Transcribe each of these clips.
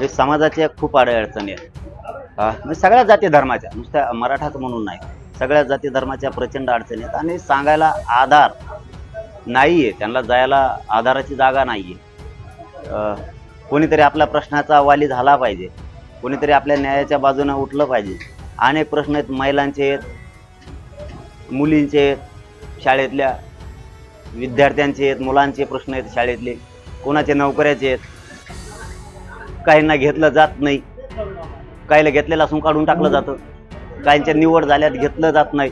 हे समाजाच्या खूप अडचणी आहेत. म्हणजे सगळ्या जाती धर्माच्या नुसत्या मराठाच म्हणून नाही. सगळ्या जाती धर्माच्या प्रचंड अडचणी आहेत आणि सांगायला आधार नाही आहे त्यांना जायला आधाराची जागा नाही आहे कोणीतरी आपल्या प्रश्नाचा वाली झाला पाहिजे कोणीतरी आपल्या न्यायाच्या बाजूने उठलं पाहिजे. अनेक प्रश्न आहेत महिलांचे आहेत मुलींचे आहेत शाळेतल्या विद्यार्थ्यांचे आहेत मुलांचे प्रश्न आहेत शाळेतले कोणाचे नोकऱ्याचे आहेत काहींना घेतलं जात नाही. काहीला घेतलेलं असून काढून टाकलं जातं. काहींच्या निवड झाल्यात घेतलं जात नाही.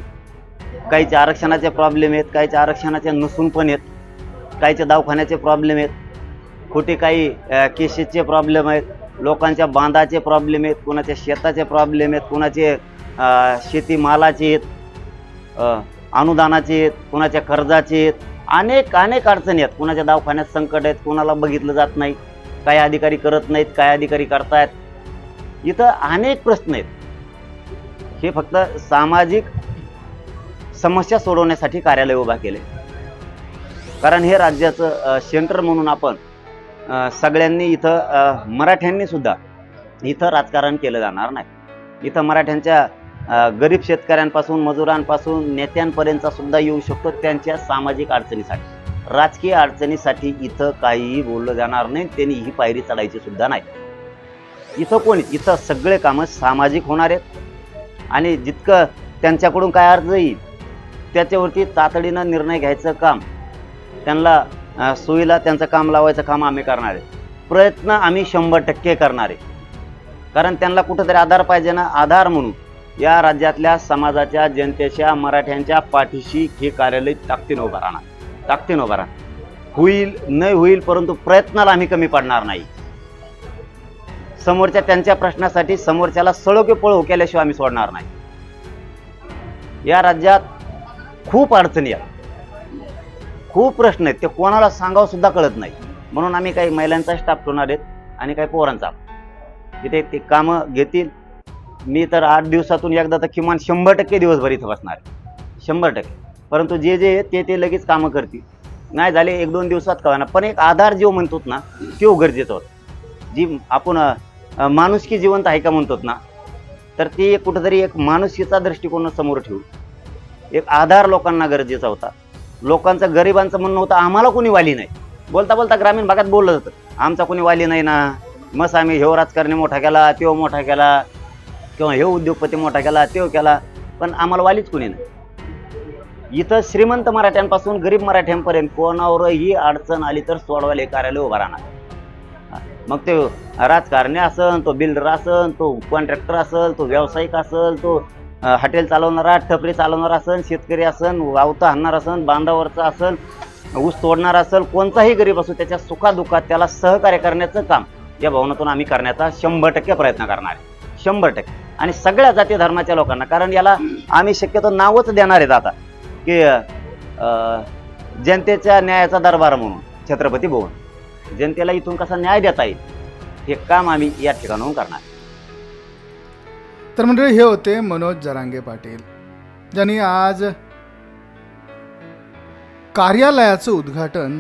काहीच्या आरक्षणाचे प्रॉब्लेम आहेत काहीच्या आरक्षणाचे नसून पण आहेत. काहीच्या दवाखान्याचे प्रॉब्लेम आहेत. खोटे काही केसेसचे प्रॉब्लेम आहेत. लोकांच्या बांधाचे प्रॉब्लेम आहेत. कोणाच्या शेताचे प्रॉब्लेम आहेत. कोणाचे शेतीमालाचे आहेत. अनुदानाचे आहेत. कोणाच्या कर्जाचे आहेत. अनेक अनेक अडचणी आहेत. कोणाच्या दवाखान्यात संकट आहेत. कोणाला बघितलं जात नाही. काही अधिकारी करत नाहीत काही अधिकारी करतायत? इथं अनेक प्रश्न आहेत. हे फक्त सामाजिक समस्या सोडवण्यासाठी कार्यालय उभा केले. कारण हे राज्याचं सेंटर म्हणून आपण सगळ्यांनी इथं मराठ्यांनी सुद्धा इथं राजकारण केलं जाणार नाही. इथं मराठ्यांच्या गरीब शेतकऱ्यांपासून मजुरांपासून नेत्यांपर्यंतचा सुद्धा येऊ शकतो त्यांच्या सामाजिक अडचणीसाठी. राजकीय अडचणीसाठी इथं काहीही बोललं जाणार नाही त्यांनी ही पायरी चढायची सुद्धा नाही. इथं कोणी इथं सगळे कामं सामाजिक होणार आहेत. आणि जितकं त्यांच्याकडून काय अर्ज येईल त्याच्यावरती तातडीनं निर्णय घ्यायचं काम त्यांना सोयीला त्यांचं काम लावायचं काम आम्ही करणार आहे. प्रयत्न आम्ही शंभर टक्के करणार आहे. कारण त्यांना कुठंतरी आधार पाहिजे ना आधार म्हणून या राज्यातल्या समाजाच्या जनतेच्या मराठ्यांच्या पाठीशी हे कार्यालय ताकदीनं उभं राहणार. ताकदीनं उभं राहणार होईल नाही होईल परंतु प्रयत्नाला आम्ही कमी पडणार नाही. समोरच्या त्यांच्या प्रश्नासाठी समोरच्याला सळोके पळो केल्याशिवाय आम्ही सोडणार नाही. या राज्यात खूप अडचणी आहेत. खूप प्रश्न आहेत. ते कोणाला सांगावं सुद्धा कळत नाही. म्हणून आम्ही काही महिलांचा स्टाफ ठेवणार आहेत आणि काही पोरांचा. तिथे ते कामं घेतील. मी तर आठ दिवसातून एकदा तर किमान शंभर टक्के दिवसभर इथं बसणार आहे. शंभर टक्के. परंतु जे जे ते ते लगेच कामं करतील. नाही झाले एक दोन दिवसात कळणार पण एक आधार जो म्हणतो ना तो गरजेचा होता. जी आपण माणुसकी जिवंत आहे का म्हणतो ना तर ते एक कुठंतरी एक माणुसकीचा दृष्टिकोन समोर ठेवू एक आधार लोकांना गरजेचा होता. लोकांचं गरिबांचं म्हणणं होतं आम्हाला कोणी वाली नाही. बोलता बोलता ग्रामीण भागात बोललं जातं आमचा कोणी वाली नाही ना. मस आम्ही ह्यो राजकारणी मोठा केला त्यो मोठा केला किंवा ह्यो उद्योगपती मोठा केला त्यो केला पण आम्हाला वालीच कोणी नाही. इथं श्रीमंत मराठ्यांपासून गरीब मराठ्यांपर्यंत कोणावरही अडचण आली तर सोडवायला कार्यालय उभा राहणार. मग ते राजकारणी असन तो बिल्डर असन तो कॉन्ट्रॅक्टर असल तो व्यावसायिक असल तो हॉटेल चालवणारा ठपरी चालवणारा असन शेतकरी असन वावता हाणणार असन बांधावरचा असन ऊस तोडणार असेल कोणताही गरीब असो त्याच्या सुखादुखात त्याला सहकार्य करण्याचं काम या भवनातून आम्ही करण्याचा शंभर टक्के प्रयत्न करणार आहे. शंभर टक्के. आणि सगळ्या जाती धर्माच्या लोकांना कारण याला आम्ही शक्यतो नावच देणार आहेत आता. की अं, जनतेच्या न्यायाचा दरबार म्हणून छत्रपती भवन. जनतेला इथून कसा न्याय देता येईल हे काम आम्ही या ठिकाणाहून करणार. तर मंडळी हे होते मनोज जरांगे पाटील ज्यांनी आज कार्यालयाचं उद्घाटन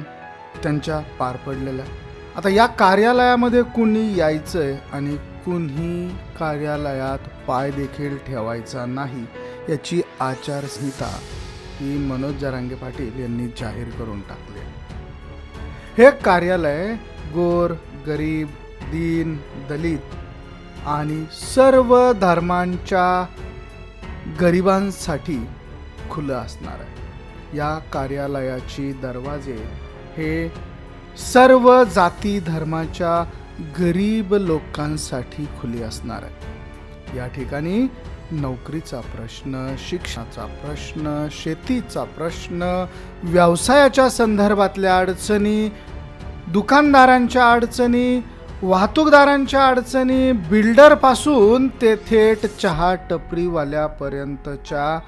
त्यांच्या पार पडलेलं आहे. आता या कार्यालयामध्ये कुणी यायचंय आणि कुणी कार्यालयात पाय देखील ठेवायचा नाही याची आचारसंहिता ही मनोज जरांगे पाटील यांनी जाहीर करून टाकली. हे कार्यालय गोर गरीब दीन दलित आणि सर्व धर्मांच्या गरिबांसाठी खुलं असणार आहे. या कार्यालयाची दरवाजे हे सर्व जाती धर्माच्या गरीब लोकांसाठी खुली असणार आहे. या ठिकाणी नोकरीचा प्रश्न शिक्षणाचा प्रश्न शेतीचा प्रश्न व्यवसायाच्या संदर्भातल्या अडचणी दुकानदारांच्या अडचणी वाहतूकदारांच्या अडचणी बिल्डरपासून ते थेट चहा टपरीवाल्यापर्यंतच्या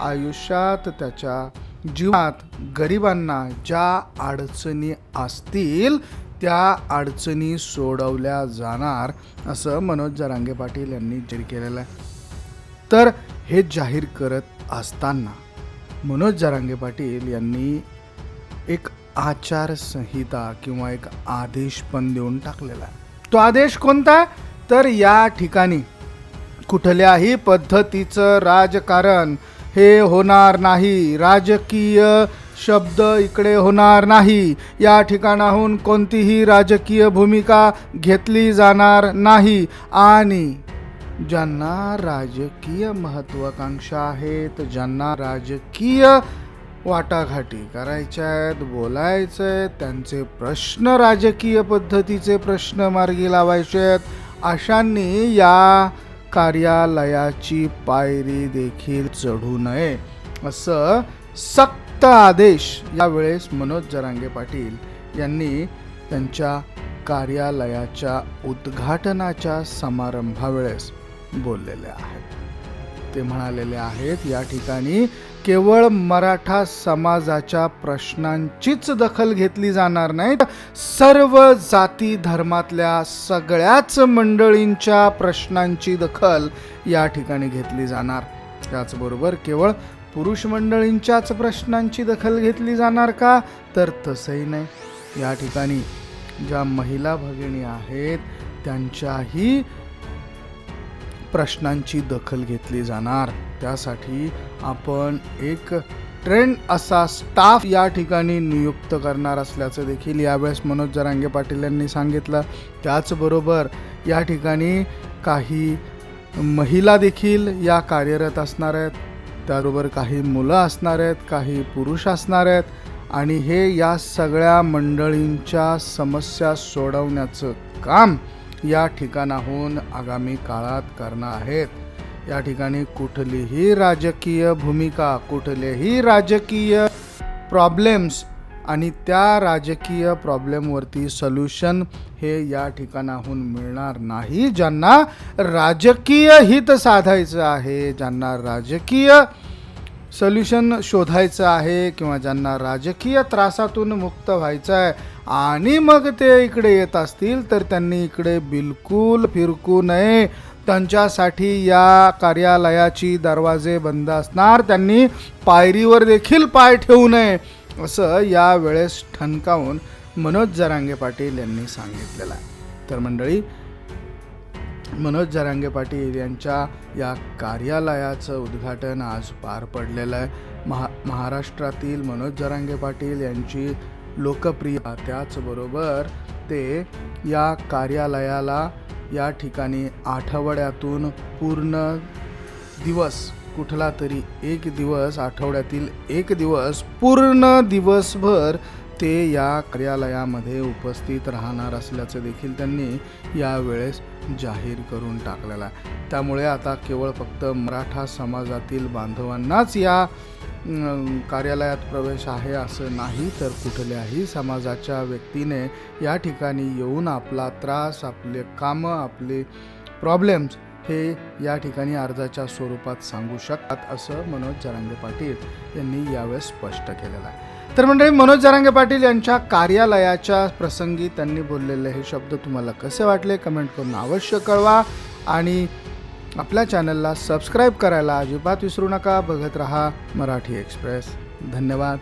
आयुष्यात त्याच्या जीवनात गरिबांना ज्या अडचणी असतील त्या अडचणी सोडवल्या जाणार असं मनोज जरांगे पाटील यांनी जाहीर केलेलं आहे. तर हे जाहीर करत असताना मनोज जरांगे पाटील यांनी एक आचारसंहिता किंवा एक आदेश पण देऊन टाकलेला आहे. तो आदेश कोणता? तर या ठिकाणी कुठल्याही पद्धतीचं राजकारण हे होणार नाही. राजकीय शब्द इकडे होणार नाही. या ठिकाणाहून कोणतीही राजकीय भूमिका घेतली जाणार नाही. आणि ज्यांना राजकीय महत्वाकांक्षा आहेत ज्यांना राजकीय वाटाघाटी करायच्या आहेत बोलायचं आहे त्यांचे प्रश्न राजकीय पद्धतीचे प्रश्न मार्गी लावायचे आहेत अशांनी या कार्यालयाची पायरी देखील चढू नये असं सक्त आदेश यावेळेस मनोज जरांगे पाटील यांनी त्यांच्या कार्यालयाच्या उद्घाटनाच्या समारंभावेळेस बोललेले आहेत. ते म्हणालेले आहेत या ठिकाणी केवळ मराठा समाजाच्या प्रश्नांचीच दखल घेतली जाणार नाही सर्व जाती धर्मातल्या सगळ्याच मंडळींच्या प्रश्नांची दखल या ठिकाणी घेतली जाणार. त्याचबरोबर केवळ पुरुष मंडळींच्याच प्रश्नांची दखल घेतली जाणार का? तर तसंही नाही. या ठिकाणी ज्या महिला भगिनी आहेत त्यांच्याही प्रश्नांची दखल घेतली जाणार. त्यासाठी आपण एक ट्रेंड असा स्टाफ या ठिकाणी नियुक्त करणार असल्याचं देखील यावेळेस मनोज जरांगे पाटील यांनी सांगितलं. त्याचबरोबर या ठिकाणी काही महिला देखील या कार्यरत असणार आहेत. त्याबरोबर काही मुलं असणार आहेत काही पुरुष असणार आहेत आणि हे या सगळ्या मंडळींच्या समस्या सोडवण्याचं काम या ठिकाणाहून आगामी काळात करणार आहेत. या ठिकाणी कुठलीही राजकीय भूमिका कुठलेही राजकीय प्रॉब्लेम्स आणि त्या राजकीय प्रॉब्लेमवरती सोल्युशन हे या ठिकाणाहून मिळणार नाही. ज्यांना राजकीय हित साधायचं आहे ज्यांना राजकीय सोल्युशन शोधायचं आहे किंवा ज्यांना राजकीय त्रासातून मुक्त व्हायचं आहे आणि मग ते इकडे येत असतील तर त्यांनी इकडे बिलकुल फिरकू नये. त्यांच्यासाठी या कार्यालयाची दरवाजे बंद असणार त्यांनी पायरीवर देखील पाय ठेवू नये असं यावेळेस ठणकावून मनोज जरांगे पाटील यांनी सांगितलेलं आहे. तर मंडळी मनोज जरांगे पाटील यांच्या या कार्यालयाचं उद्घाटन आज पार पडलेलं आहे. महा महाराष्ट्रातील मनोज जरांगे पाटील यांची लोकप्रियता त्याचबरोबर ते या कार्यालयाला या ठिकाणी आठवड्यातून पूर्ण दिवस कुठला तरी एक दिवस आठवड्यातील एक दिवस पूर्ण दिवसभर ते या कार्यालयामध्ये उपस्थित राहणार असल्याचं देखील त्यांनी यावेळेस जाहीर करून टाकलेलं आहे. त्यामुळे आता केवळ फक्त मराठा समाजातील बांधवांनाच या कार्यालयात प्रवेश आहे असं नाही तर कुठल्याही समाजाच्या व्यक्तीने या ठिकाणी येऊन आपला त्रास आपले कामं आपले प्रॉब्लेम्स हे या ठिकाणी अर्जाच्या स्वरूपात सांगू शकतात असं मनोज जरांगे पाटील यांनी यावेळेस स्पष्ट केलेलं आहे. तर मंडळी मनोज जरांगे पाटील यांच्या कार्यालयाच्या प्रसंगी त्यांनी बोललेले हे शब्द तुम्हाला कसे वाटले? कमेंट करून अवश्य कळवा आणि आपल्या चॅनलला सबस्क्राईब करायला अजिबात विसरू नका. बघत रहा मराठी एक्सप्रेस धन्यवाद.